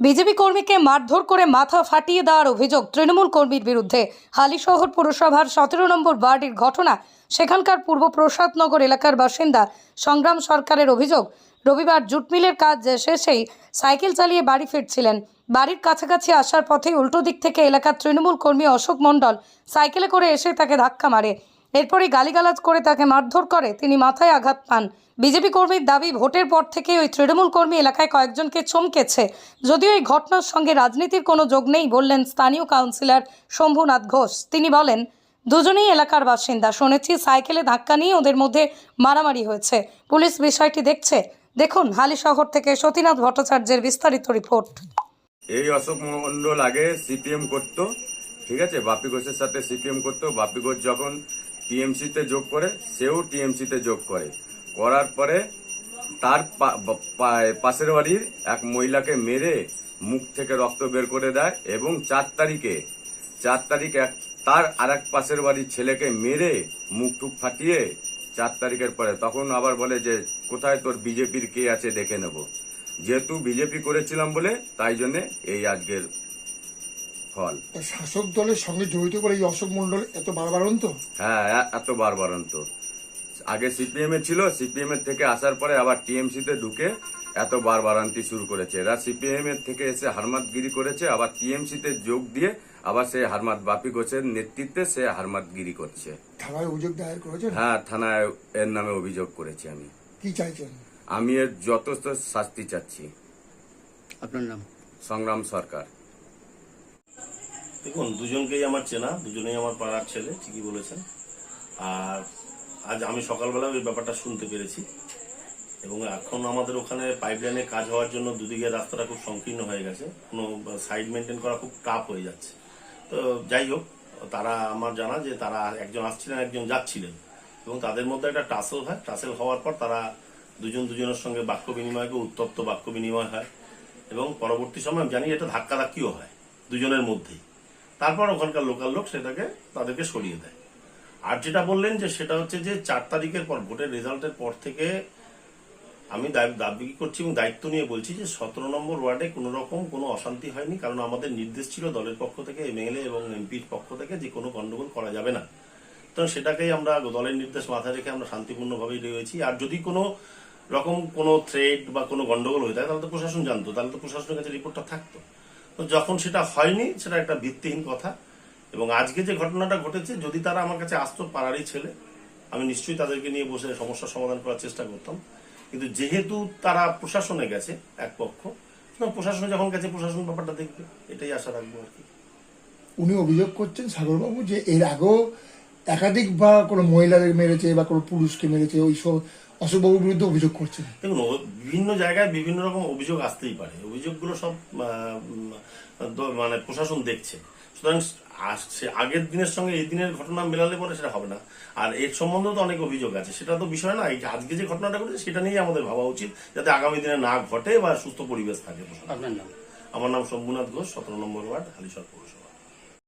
BJP কর্মীকে মারধর করে মাথা ফাটিয়ে দেওয়ার অভিযোগ তৃণমূল কর্মীর বিরুদ্ধে। হালিশহর পুরসভার সতেরো নম্বর ওয়ার্ডের ঘটনা, সেখানকার পূর্ব প্রসাদনগর এলাকার বাসিন্দা সংগ্রাম সরকারের অভিযোগ। রবিবার জুট মিলের কাজ শেষেই সাইকেল চালিয়ে বাড়ি ফিরছিলেন। বাড়ির কাছাকাছি আসার পথে উল্টো দিক থেকে এলাকার তৃণমূল কর্মী অশোক মণ্ডল সাইকেলে করে এসে তাকে ধাক্কা মারে। এরপরই গালিগালাজ করে তাকে মারধর করে। তিনি মাথায় আঘাত পান। বিজেপি কর্মীর দাবি, ভোটের পর থেকে ওই তৃণমূল কর্মী এলাকায় কয়েকজনকে চমকেছে। যদিও এই ঘটনার সঙ্গে রাজনীতির কোনো যোগ নেই বললেন স্থানীয় কাউন্সিলর শম্ভুনাথ ঘোষ। তিনি বলেন, দুজনেই এলাকার বাসিন্দা। শুনেছি সাইকেলে ধাক্কা নিয়ে ওদের মধ্যে মারামারি হয়েছে। পুলিশ বিষয়টি দেখছে। দেখুন হালিশহর থেকে সতীনাথ ভট্টাচার্যের বিস্তারিত রিপোর্ট। এই অশোক মন্ডল আগে সিপিএম করতো, ঠিক আছে? বাপি ঘোষের সাথে সিপিএম করতো। বাপি ঘোষ যখন টিএমসি তে যোগ করে, সেও টিএমসি তে যোগ করে। করার পরে তার পাশের বাড়ির এক মহিলাকে মেরে মুখ থেকে রক্ত বের করে দেয় এবং চার তারিখে, চার তারিখ এক, তার আর এক পাশের বাড়ির ছেলেকে মেরে মুখ টুক ফাটিয়ে চার তারিখের পরে তখন আবার বলে যে, কোথায় তোর বিজেপির কে আছে দেখে নেব? যেহেতু বিজেপি করেছিলাম বলে, তাই জন্য এই আজকের ফল। শাসক দলের সঙ্গে জড়িত করে এই অশোক মন্ডল এত বারবারন্ত হ্যাঁ এ- এত বারবারন্ত আগে সিপিএম এ ছিল সিপিএম এর থেকে আসার পরে আবার টিএমসি তে ঢুকে এত বারবারান্তি শুরু করেছে। এরা সিপিএম এর থেকে এসে হারমাতগিরি করেছে আবার টিএমসি তে যোগ দিয়ে আবার সে হারমাত বাপি ঘোষের নেতৃত্বে সে হারমাতগিরি করছে। থানায় অভিযোগ দায়ের করেছেন? হ্যাঁ থানায় এর নামে অভিযোগ করেছি আমি। কি চাইছেন? আমি এর যথেষ্ট শাস্তি চাচ্ছি। আপনার নাম? সংগ্রাম সরকার। দেখুন, দুজনকেই আমার চেনা, দুজনেই আমার পাড়ার ছেলে, ঠিকই বলেছেন। আর আজ আমি সকালবেলা ওই ব্যাপারটা শুনতে পেরেছি। এবং এখন আমাদের ওখানে পাইপলাইনে কাজ হওয়ার জন্য দুদিকে রাস্তাটা খুব সংকীর্ণ হয়ে গেছে। কোনো সাইড মেনটেন করা খুব টাফ হয়ে যাচ্ছে। তো যাই হোক, তারা আমার জানা যে তারা একজন আসছিলেন, একজন যাচ্ছিলেন। এবং তাদের মধ্যে একটা টাসেল হয়। টাসেল হওয়ার পর তারা দুজন দুজনের সঙ্গে বাক্য বিনিময় উত্তপ্ত বাক্য বিনিময় হয়। এবং পরবর্তী সময়, আমি জানি এটা ধাক্কাধাক্কিও হয় দুজনের মধ্যেই। তারপর ওখানকার লোকাল লোক সেটাকে তাদেরকে সরিয়ে দেয়। আর যেটা বললেন যে সেটা হচ্ছে যে চার তারিখের পর, ভোটের রেজাল্টের পর থেকে আমি দাবি করছি এবং দায়িত্ব নিয়ে বলছি যে সতেরো নম্বর ওয়ার্ডে কোনো রকম কোনো অশান্তি হয়নি, কারণ আমাদের নির্দেশ ছিল দলের পক্ষ থেকে এমএলএ এবং এমপির পক্ষ থেকে যে কোনো গন্ডগোল করা যাবে না। তো সেটাকেই আমরা দলের নির্দেশ মাথায় রেখে আমরা শান্তিপূর্ণভাবেই রয়েছি। আর যদি কোনো রকম কোনো থ্রেড বা কোনো গন্ডগোল হয়ে থাকে, তাহলে তো প্রশাসন জানতো, তাহলে তো প্রশাসনের কাছে রিপোর্টটা থাকতো। তো যখন সেটা হয়নি, সেটা একটা ভিত্তিহীন কথা। এবং আজকে যে ঘটনাটা ঘটেছে, যদি তারা আমার কাছে আসতো পাড়ারই ছেলে, আমি নিশ্চয়ই তাদেরকে নিয়ে বসে সমস্যার সমাধান করার চেষ্টা করতাম। কিন্তু যেহেতু তারা প্রশাসনে গেছে, এক পক্ষ প্রশাসনে যখন গেছে, প্রশাসন ব্যাপারটা দেখবে। এটাই আশা রাখব আর কি। উনি অভিযোগ করছেন সাগরবাবু যে এর আগেও একাধিক বা কোনো মহিলাদের মেরেছে বা কোনো পুরুষকে মেরেছে, ওই সব অশোকবাবুর বিরুদ্ধে অভিযোগ করছেন। দেখুন বিভিন্ন জায়গায় বিভিন্ন রকম অভিযোগ আসতেই পারে। অভিযোগগুলো সব মানে প্রশাসন দেখছে। সুতরাং আসছে আগের দিনের সঙ্গে এই দিনের ঘটনা মেলালে পরে সেটা হবে না। আর এর সম্বন্ধে তো অনেক অভিযোগ আছে। সেটা তো বিষয় না। এই যে আজকে যে ঘটনাটা ঘটেছে সেটা নিয়েই আমাদের ভাবা উচিত যাতে আগামী দিনে না ঘটে বা সুস্থ পরিবেশ থাকে আপনার নাম? আমার নাম শম্ভুনাথ ঘোষ সতেরো নম্বর ওয়ার্ড হালিশর পৌরসভা।